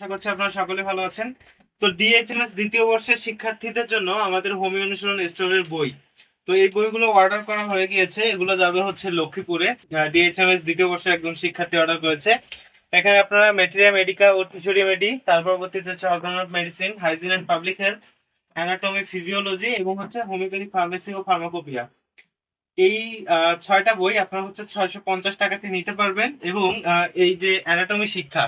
আশা করছি আপনারা সকলে ভালো আছেন। তো ডিএইচএমএস দ্বিতীয় বর্ষের শিক্ষার্থীদের জন্য আমাদের হোমিও অনুশীলন স্টোরের বই। তো এই বইগুলো অর্ডার করা হয়ে গিয়েছে। এগুলো যাবে হচ্ছে লক্ষ্মীপুরে। ডিএইচএমএস দ্বিতীয় বর্ষের একজন শিক্ষার্থী অর্ডার করেছে। এখানে আপনারা ম্যাটেরিয়া মেডিকা ও টিসুরি মেডি তার পরবর্তীতে হচ্ছে organon medicine hygiene and public health anatomy physiology এবং হচ্ছে হোমিওপ্যাথি ফার্মেসি ও ফার্মাকোপিয়া এই ছয়টা বই আপনারা হচ্ছে ছয়শো পঞ্চাশ টাকাতে নিতে পারবেন এবং এই যে অ্যানাটমি শিক্ষা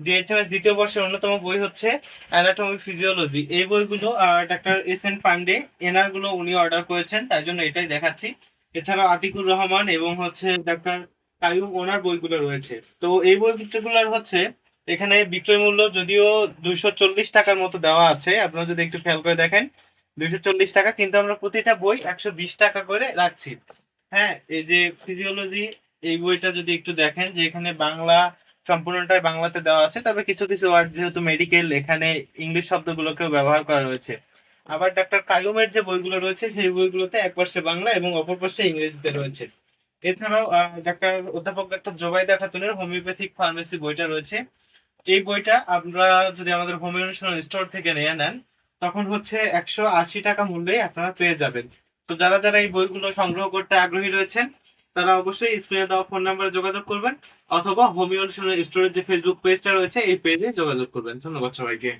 ডিএইচএমএস দ্বিতীয় বর্ষের অন্যতম বই হচ্ছে অ্যানাটমি ফিজিওলজি এই বইগুলো ডাক্তার এস এন পান্ডে এনারগুলো উনি অর্ডার করেছেন তাই জন্য এটাই দেখাচ্ছি। এছাড়াও আতিকুর রহমান এবং হচ্ছে ডাক্তার কায়ুম ওনার বইগুলো রয়েছে। তো এই বইগুলোর হচ্ছে, এখানে বিক্রয় মূল্য যদিও দুইশো চল্লিশ টাকার মতো দেওয়া আছে, আপনারা যদি একটু খেয়াল করে দেখেন, দুইশো চল্লিশ টাকা, কিন্তু আমরা প্রতিটা বই একশো বিশ টাকা করে রাখছি। হ্যাঁ এই যে ফিজিওলজি এই বইটা যদি একটু দেখেন যে এখানে বাংলা সম্পূর্ণটাই বাংলাতে দেওয়া আছে। তবে কিছু কিছু ওয়ার্ড যেহেতু মেডিকেল এখানে ইংলিশ শব্দগুলোকেও ব্যবহার করা রয়েছে আবার ডাক্তার কায়ুমের যে বইগুলো রয়েছে, সেই বইগুলোতে এক পাশে বাংলা এবং অপর পাশে ইংরেজিতে রয়েছে। এছাড়াও ডাক্তার অধ্যাপক ডাক্তার জোবাইদা খাতুনের হোমিওপ্যাথিক ফার্মেসি বইটা রয়েছে। এই বইটা আমরা যদি আমাদের হোমিও স্টোর থেকে নিয়ে নেন, তখন হচ্ছে একশো আশি টাকা মূল্যে আপনারা পেয়ে যাবেন। তো যারা যারা এই বইগুলো সংগ্রহ করতে আগ্রহী রয়েছেন তারা অবশ্যই স্ক্রিনে দেওয়া ফোন নাম্বারে যোগাযোগ করবেন, অথবা হোমিও স্টোরের যে ফেসবুক পেজটা রয়েছে, এই পেজে যোগাযোগ করবেন। ধন্যবাদ সবাইকে।